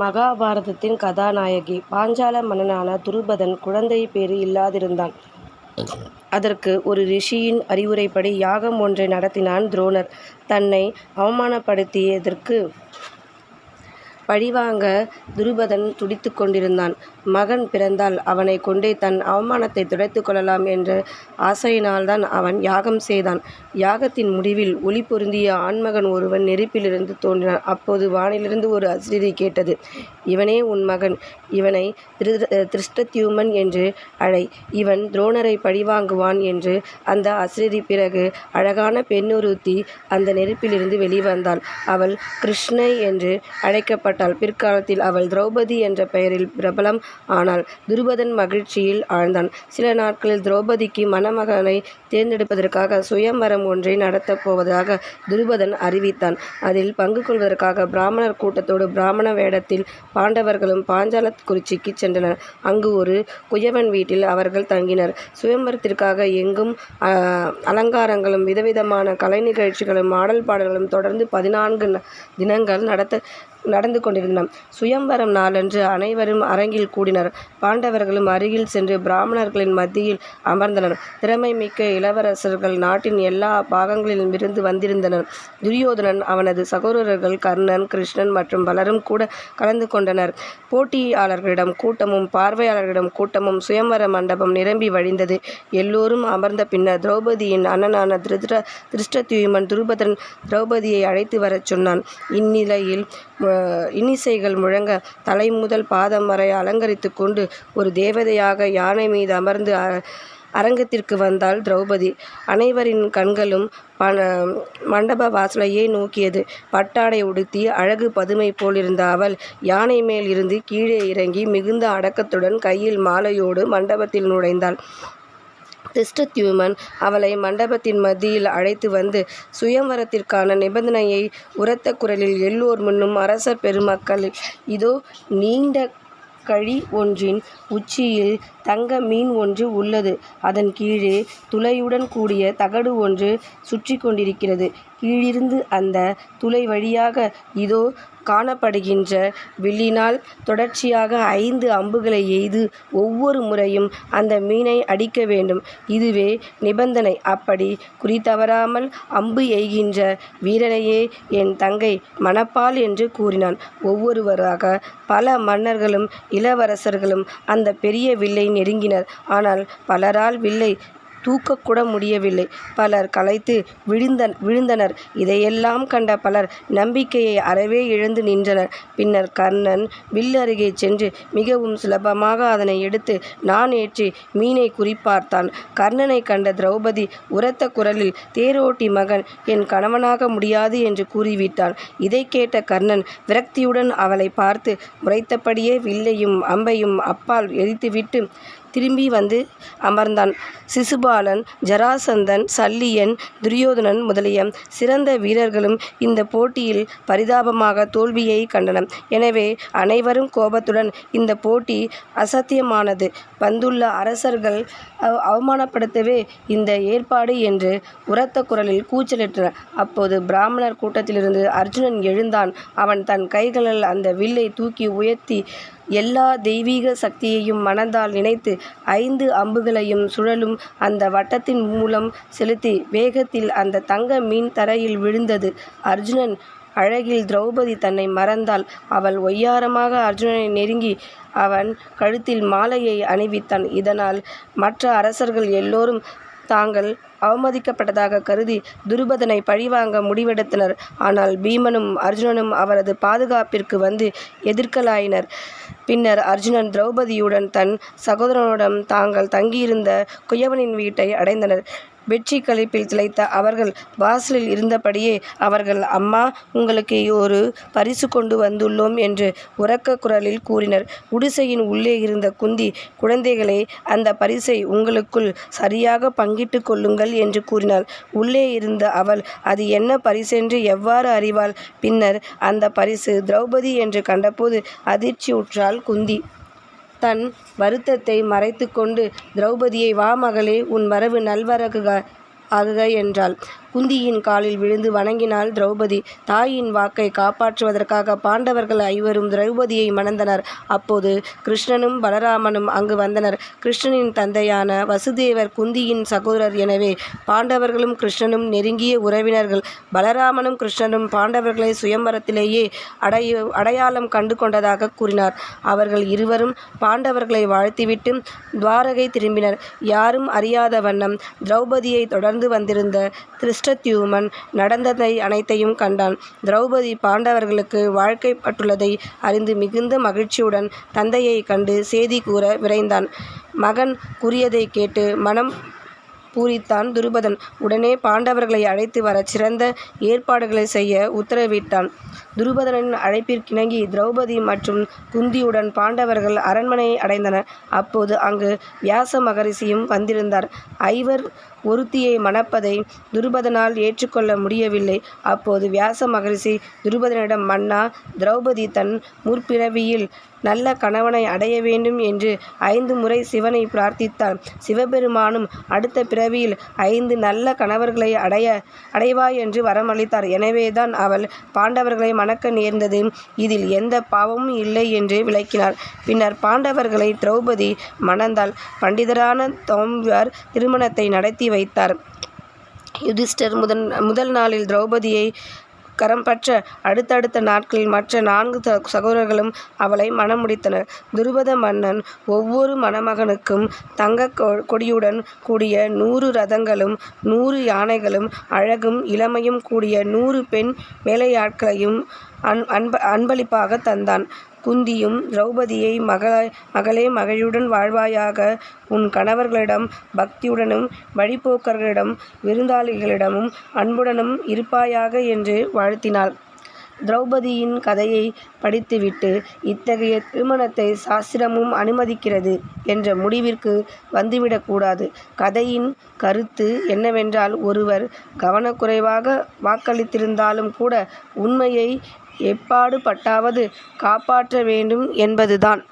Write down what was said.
மகாபாரதத்தின் கதாநாயகி பாஞ்சால மன்னனான துருபதன் குழந்தை பேறு இல்லாதிருந்தான். அதற்கு ஒரு ரிஷியின் அறிவுரைப்படி யாகம் ஒன்றை நடத்தினான் துரோணர். தன்னை அவமானப்படுத்தியதற்கு பழிவாங்க துருபதன் துடித்து கொண்டிருந்தான். மகன் பிறந்தால் அவனைக் கொண்டே தன் அவமானத்தைத் துடைத்துக் கொள்ளலாம் என்ற ஆசையினால்தான் அவன் யாகம் செய்தான். யாகத்தின் முடிவில் ஒளி பொருந்திய ஆண்மகன் ஒருவன் நெருப்பிலிருந்து தோன்றினான். அப்போது வானிலிருந்து ஒரு அசரீரி கேட்டது. இவனே உன் மகன். இவனை திருஷ்டத்யும்னன் என்று அழை. இவன் துரோணரைப் பழிவாங்குவான் என்று அந்த அசரீரி பிறகு அழகான பெண்ணொருத்தி அந்த நெருப்பிலிருந்து வெளிவந்தாள். அவள் கிருஷ்ணை என்று அழைக்கப்பட்டாள். பிற்காலத்தில் அவள் திரௌபதி என்ற பெயரில் பிரபலம் ஆனாள். துருபதன் மகிழ்ச்சியில் ஆழ்ந்தான். சில நாட்களில் திரௌபதிக்கு மணமகனை தேர்ந்தெடுப்பதற்காக சுயம்பரம் ஒன்றை நடத்தப் போவதாக துருபதன் அறிவித்தான். அதில் பங்கு கொள்வதற்காக பிராமணர் கூட்டத்தோடு பிராமண வேடத்தில் பாண்டவர்களும் பாஞ்சாலங்குறிச்சிக்குச் சென்றனர். அங்கு ஒரு குயவன் வீட்டில் அவர்கள் தங்கினர். சுயம்பரத்திற்காக எங்கும் அலங்காரங்களும் விதவிதமான கலை நிகழ்ச்சிகளும் ஆடல் பாடல்களும் தொடர்ந்து பதினான்கு தினங்கள் நடத்த நடந்து கொண்டிருந்தன. சுயம்வரம் நாளன்று அனைவரும் அரங்கில் கூடினர். பாண்டவர்களும் அருகில் சென்று பிராமணர்களின் மத்தியில் அமர்ந்தனர். திறமை மிக்க இளவரசர்கள் நாட்டின் எல்லா பாகங்களிலும் இருந்து வந்திருந்தனர். துரியோதனன் அவனது சகோதரர்கள் கர்ணன் கிருஷ்ணன் மற்றும் பலரும் கூட கலந்து கொண்டனர். போட்டியாளர்களிடம் கூட்டமும் பார்வையாளர்களிடம் கூட்டமும் சுயம்வர மண்டபம் நிரம்பி வழிந்தது. எல்லோரும் அமர்ந்த பின்னர் திரௌபதியின் அண்ணனான திருஷ்டத்யும்னன் துருபதன் திரௌபதியை அழைத்து வரச் சொன்னான். இந்நிலையில் இன்னிசைகள் முழங்க தலை முதல் பாதம் வரை அலங்கரித்து கொண்டு ஒரு தேவதையாக யானை மீது அமர்ந்து அரங்கத்திற்கு வந்தாள் திரௌபதி அனைவரின் கண்களும் பண மண்டப வாசலையே நோக்கியது. பட்டாடை உடுத்தி அழகு பதுமை போலிருந்த அவள் யானை மேல் இருந்து கீழே இறங்கி மிகுந்த அடக்கத்துடன் கையில் மாலையோடு மண்டபத்தில் நுழைந்தாள். திருஷ்டத்யும்னன் அவளை மண்டபத்தின் மத்தியில் அழைத்து வந்து சுயம்வரத்திற்கான நிபந்தனையை உரத்த குரலில் எல்லோர் முன்னும் அரசர் பெருமக்கள் இதோ நீண்ட கழி ஒன்றின் உச்சியில் தங்க மீன் ஒன்று உள்ளது. அதன் கீழே துளையுடன் கூடிய தகடு ஒன்று சுற்றி கொண்டிருக்கிறது. கீழிருந்து அந்த துளை வழியாக இதோ காணப்படுகின்ற வில்லினால் தொடர்ச்சியாக ஐந்து அம்புகளை எய்து ஒவ்வொரு முறையும் அந்த மீனை அடிக்க வேண்டும். இதுவே நிபந்தனை. அப்படி குறிதவறாமல் அம்பு எய்கின்ற வீரனையே என் தங்கை மணப்பால் என்று கூறினான். ஒவ்வொருவராக பல மன்னர்களும் இளவரசர்களும் அந்த பெரிய வில்லை நெருங்கினர். ஆனால் பலரால் வில்லை தூக்கக்கூட முடியவில்லை. பலர் களைத்து விழுந்தனர். இதையெல்லாம் கண்ட பலர் நம்பிக்கையை அறவே இழந்து நின்றனர். பின்னர் கர்ணன் வில் அருகே சென்று மிகவும் சுலபமாக அதனை எடுத்து நான் ஏற்றி மீனை குறிப்பார்த்தான் கர்ணனை கண்ட திரௌபதி உரத்த குரலில் தேரோட்டி மகன் என் கணவனாக முடியாது என்று கூறிவிட்டான். இதைக் கேட்ட கர்ணன் விரக்தியுடன் அவளை பார்த்து உரைத்தபடியே வில்லையும் அம்பையும் அப்பால் எரித்துவிட்டு திரும்பி வந்து அமர்ந்தான். சிசுபாலன் ஜராசந்தன் சல்லியன் துரியோதனன் முதலிய சிறந்த வீரர்களும் இந்த போட்டியில் பரிதாபமாக தோல்வியை கண்டனர். எனவே அனைவரும் கோபத்துடன் இந்த போட்டி அசாத்தியமானது. வந்துள்ள அரசர்கள் அவமானப்படுத்தவே இந்த ஏற்பாடு என்று உரத்த குரலில் கூச்சலிட்டனர். அப்போது பிராமணர் கூட்டத்திலிருந்து அர்ஜுனன் எழுந்தான். அவன் தன் கைகளால் அந்த வில்லை தூக்கி உயர்த்தி எல்லா தெய்வீக சக்தியையும் மனதால் நினைத்து ஐந்து அம்புகளையும் சுழலும் அந்த வட்டத்தின் மூலம் செலுத்தி வேகத்தில் அந்த தங்க மீன் தரையில் விழுந்தது. அர்ஜுனன் அழகில் திரௌபதி தன்னை மறந்தாள். அவள் ஒய்யாரமாக அர்ஜுனனை நெருங்கி அவன் கழுத்தில் மாலையை அணிவித்தான் இதனால் மற்ற அரசர்கள் எல்லோரும் தாங்கள் அவமதிக்கப்பட்டதாக கருதி துருபதனை பழிவாங்க முடிவெடுத்தனர். ஆனால் பீமனும் அர்ஜுனனும் அவரது பாதுகாப்பிற்கு வந்து எதிர்க்கலாயினர் பின்னர் அர்ஜுனன் திரௌபதியுடன் தன் சகோதரனுடன் தாங்கள் தங்கியிருந்த குயவனின் வீட்டை அடைந்தனர். வெற்றி களிப்பில் திளைத்த அவர்கள் வாசலில் இருந்தபடியே அவர்கள் அம்மா உங்களுக்கு ஒரு பரிசு கொண்டு வந்துள்ளோம் என்று உரக்க குரலில் கூறினர். குடிசையின் உள்ளே இருந்த குந்தி குழந்தைகளே அந்த பரிசை உங்களுக்குள் சரியாக பங்கிட்டுக் கொள்ளுங்கள் என்று கூறினாள். உள்ளே இருந்த அவள் அது என்ன பரிசென்று எவ்வாறு அறிவாள்? பின்னர் அந்த பரிசு திரௌபதி என்று கண்டபோது அதிர்ச்சியுற்றாள் குந்தி. தன் வருத்தத்தை மறைத்து கொண்டு திரௌபதியை வா மகளே உன் வரவு நல்வரவாகுக என்றாள். குந்தியின் காலில் விழுந்து வணங்கினாள் திரௌபதி. தாயின் வாக்கை காப்பாற்றுவதற்காக பாண்டவர்கள் ஐவரும் திரௌபதியை மணந்தனர். அப்போது கிருஷ்ணனும் பலராமனும் அங்கு வந்தனர். கிருஷ்ணனின் தந்தையான வசுதேவர் குந்தியின் சகோதரர் எனவே பாண்டவர்களும் கிருஷ்ணனும் நெருங்கிய உறவினர்கள். பலராமனும் கிருஷ்ணனும் பாண்டவர்களை சுயம்பரத்திலேயே அடைய அடையாளம் கண்டு கொண்டதாக கூறினார். அவர்கள் இருவரும் பாண்டவர்களை வாழ்த்திவிட்டு துவாரகை திரும்பினர். யாரும் அறியாத வண்ணம் திரௌபதியை தொடர்ந்து வந்திருந்த திரு திருஷ்டத்யூமன் நடந்ததை அனைத்தையும் கண்டான். திரௌபதி பாண்டவர்களுக்கு வாழ்க்கைப்பட்டுள்ளதை அறிந்து மிகுந்த மகிழ்ச்சியுடன் தந்தையை கண்டு செய்தி கூற விரைந்தான். மகன் கூறியதை கேட்டு மனம் பூரித்தான் துருபதன். உடனே பாண்டவர்களை அழைத்து வர சிறந்த ஏற்பாடுகளை செய்ய உத்தரவிட்டான். துருபதனின் அழைப்பிற்கிணங்கி திரௌபதி மற்றும் குந்தியுடன் பாண்டவர்கள் அரண்மனையை அடைந்தனர். அப்போது அங்கு வியாச மகரிஷியும் வந்திருந்தார். ஐவர் ஒருத்தியை மணப்பதை துருபதனால் ஏற்றுக்கொள்ள முடியவில்லை. அப்போது வியாச மகரிஷி துருபதனிடம் மன்னா திரௌபதி தன் முற்பிறவியில் நல்ல கணவனை அடைய வேண்டும் என்று ஐந்து முறை சிவனை பிரார்த்தித்தாள். சிவபெருமானும் அடுத்த பிறவியில் ஐந்து நல்ல கணவர்களை அடைய அடைவாய் என்று வரமளித்தார். எனவேதான் அவள் பாண்டவர்களை மணக்க நேர்ந்தது. இதில் எந்த பாவமும் இல்லை என்று விளக்கினார். பின்னர் பாண்டவர்களை திரௌபதி மணந்தாள். பண்டிதரான தோம்யார் திருமணத்தை நடத்தி வைத்தார். யுதிஷ்டர் முதன் முதல் நாளில் திரௌபதியை கரம் பற்ற அடுத்தடுத்த நாட்களில் மற்ற நான்கு சகோதரர்களும் அவளை மணமுடித்தனர். துருபத மன்னன் ஒவ்வொரு மணமகனுக்கும் தங்க கொ- கொடியுடன் கூடிய நூறு ரதங்களும் நூறு யானைகளும் அழகும் இளமையும் கூடிய நூறு பெண் வேலையாட்களையும் அன் அன்ப அன்பளிப்பாக தந்தான். குந்தியும் திரௌபதியை மகள மகளே மகிழுடன் வாழ்வாயாக உன் கணவர்களிடம் பக்தியுடனும் வழிப்போக்கர்களிடம் விருந்தாளிகளிடமும் அன்புடனும் இருப்பாயாக என்று வாழ்த்தினாள். திரௌபதியின் கதையை படித்துவிட்டு இத்தகைய திருமணத்தை சாஸ்திரமும் அனுமதிக்கிறது என்ற முடிவிற்கு வந்துவிடக்கூடாது கதையின் கருத்து என்னவென்றால் ஒருவர் கவனக்குறைவாக வாக்களித்திருந்தாலும் கூட உண்மையை எப்பாடு பட்டாவது காப்பாற்ற வேண்டும் என்பதுதான்.